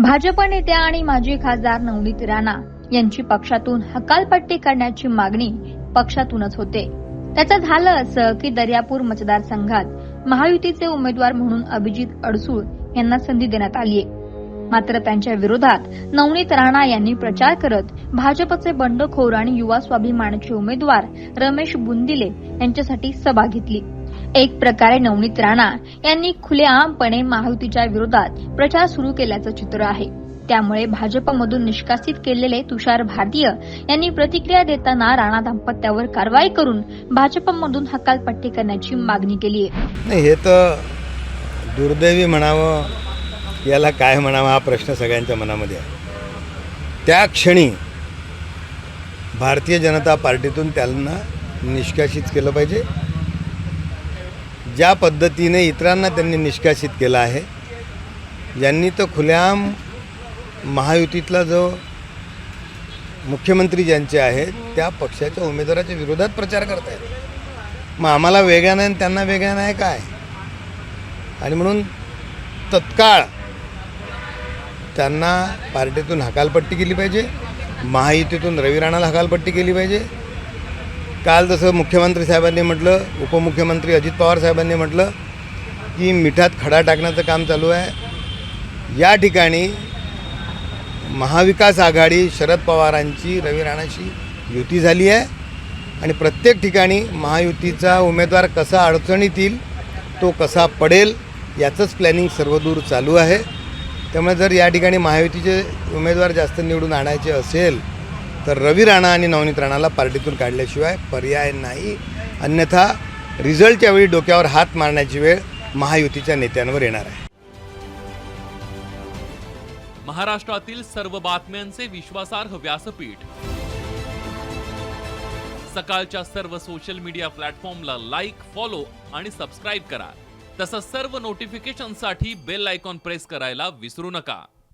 भाजप नेत्या आणि माजी खासदार नवनीत राणा यांची पक्षातून हकालपट्टी करण्याची मागणी पक्षातूनच होते. त्याचं झालं असं की दर्यापूर मतदारसंघात महायुतीचे उमेदवार म्हणून अभिजित अडसूळ यांना संधी देण्यात आलीय मात्र त्यांच्या विरोधात नवनीत राणा यांनी प्रचार करत भाजपचे बंडखोर आणि युवा स्वाभिमानाचे उमेदवार रमेश बुंदिले यांच्यासाठी सभा घेतली. एक प्रकारे नवनीत राणा यांनी खुलेआमपणे महायुतीच्या विरोधात प्रचार सुरू केल्याचं चित्र आहे. त्यामुळे भाजपमधून निष्कासित केलेले तुषार भारतीय यांनी प्रतिक्रिया देताना राणा दाम्पत्यावर कारवाई करून भाजपमधून हकालपट्टी करण्याची मागणी केली आहे हे तर दुर्दैवी म्हणावं याला काय म्हणावं हा प्रश्न सगळ्यांच्या मनामध्ये आहे. त्या क्षणी भारतीय जनता पार्टीतून त्यांना निष्कासित केलं पाहिजे. ज्या पद्धतीने इतरांना त्यांनी निष्कासित केलं आहे यांनी तर खुलेआम महायुतीतला जो मुख्यमंत्री ज्यांचे आहेत त्या पक्षाच्या उमेदवाराच्या विरोधात प्रचार करतायत. मग आम्हाला वेगळा नाही आणि त्यांना वेगळा नाही काय? आणि म्हणून तत्काळ त्यांना पार्टीतून हकालपट्टी केली पाहिजे महायुतीतून रवी राणाला हकालपट्टी केली पाहिजे काल जसं मुख्यमंत्री साहेबांनी म्हटलं उपमुख्यमंत्री अजित पवार साहेबांनी म्हटलं की मिठात खडा टाकण्याचं काम चालू आहे. या ठिकाणी महाविकास आघाडी शरद पवारांची रवी राणाशी युती झाली आहे आणि प्रत्येक ठिकाणी महायुतीचा उमेदवार कसा अडचणीत येईल तो कसा पडेल याचंच प्लॅनिंग सर्वदूर चालू आहे. त्यामुळे जर या ठिकाणी महायुतीचे उमेदवार जास्त निवडून आणायचे असेल तर रवी राणा आणि नवनीत राणाला पार्टीतून काढल्याशिवाय पर्याय नाही. अन्यथा रिझल्टच्या वेळी डोक्यावर हात मारण्याची वेळ महायुतीच्या नेत्यांवर येणार आहे. महाराष्ट्रातील सर्व बातम्यांचे विश्वासार्ह व्यासपीठ. सकाळच्या सर्व सोशल मीडिया प्लॅटफॉर्मला लाईक फॉलो आणि सबस्क्राईब करा. तसंच सर्व नोटिफिकेशनसाठी बेल आयकॉन प्रेस करायला विसरू नका.